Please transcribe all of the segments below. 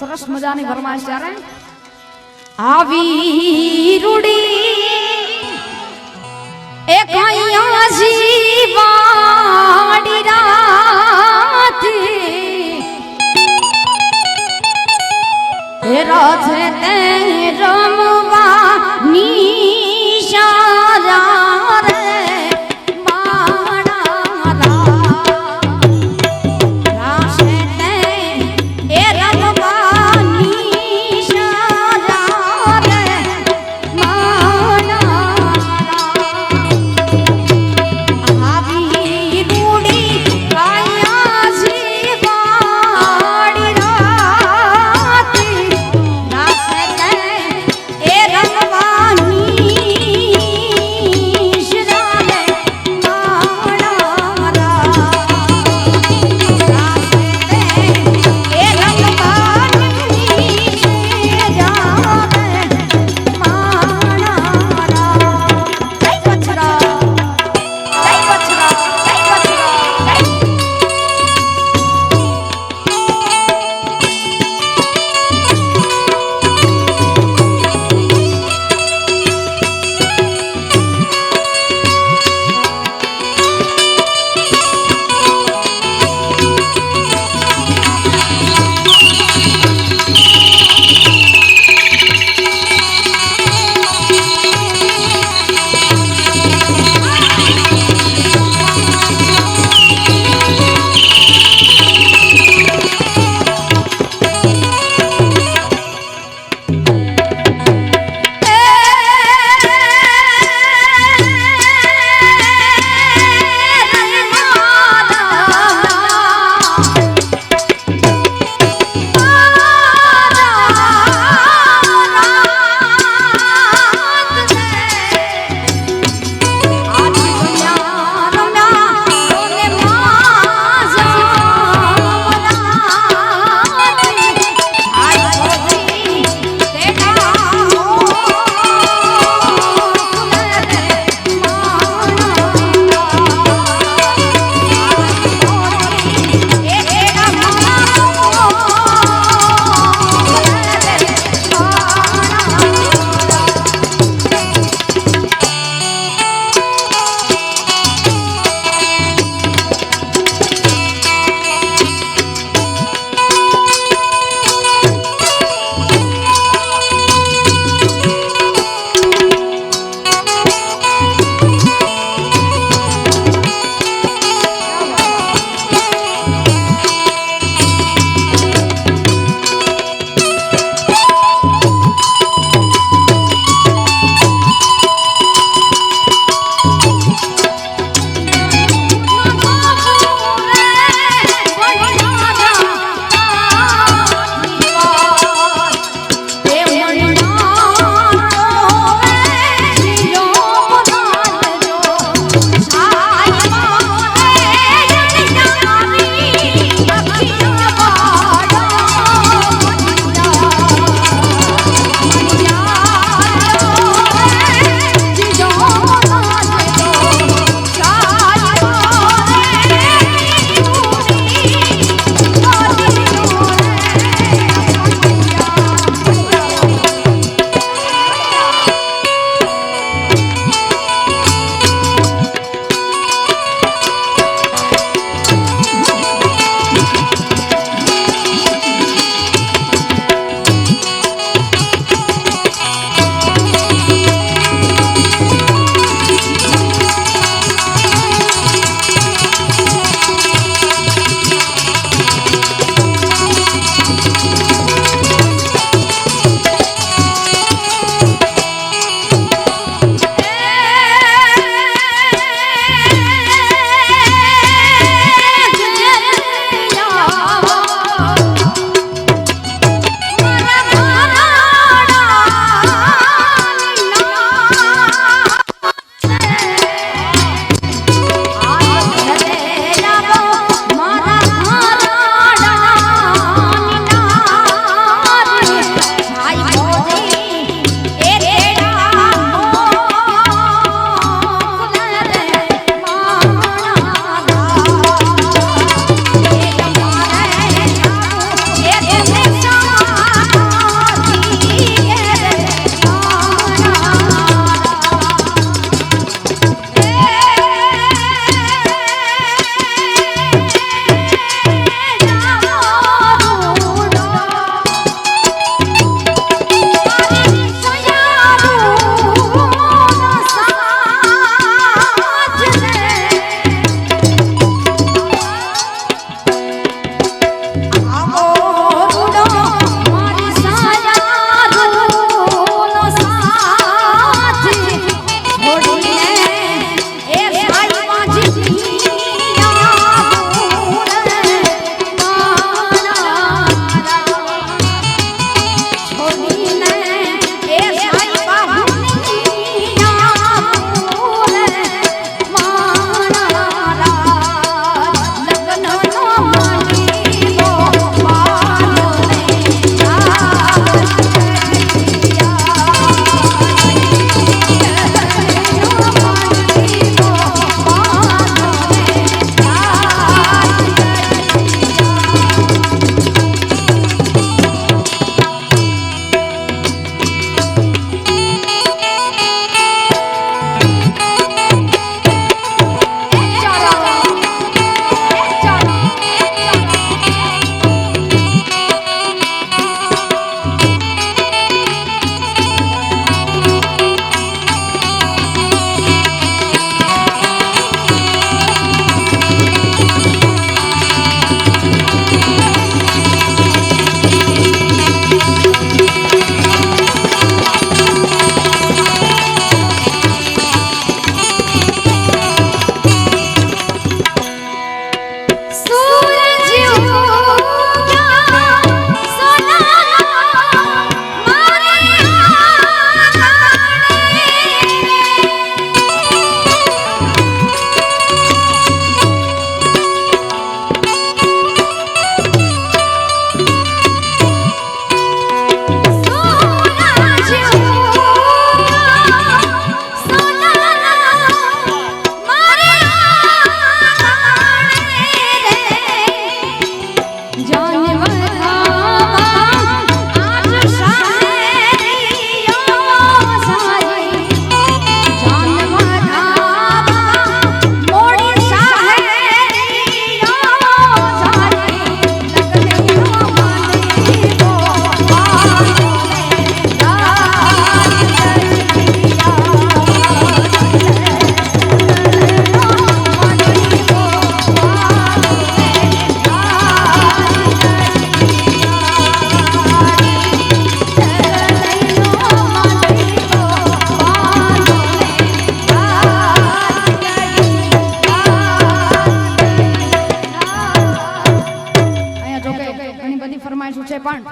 સરસ મજાની ફરમાશ ત્યારે આવી રૂડી એ કૈયા જીવાડી રાતે હે રાધે.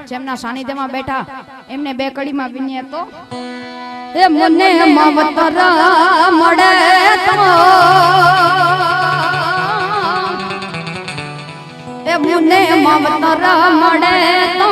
જેમના સાનિધ્યમાં બેઠા એમને બે કડીમાં વિનય તો એ મને મવતર મળે તો એ મને મવતર મળે તો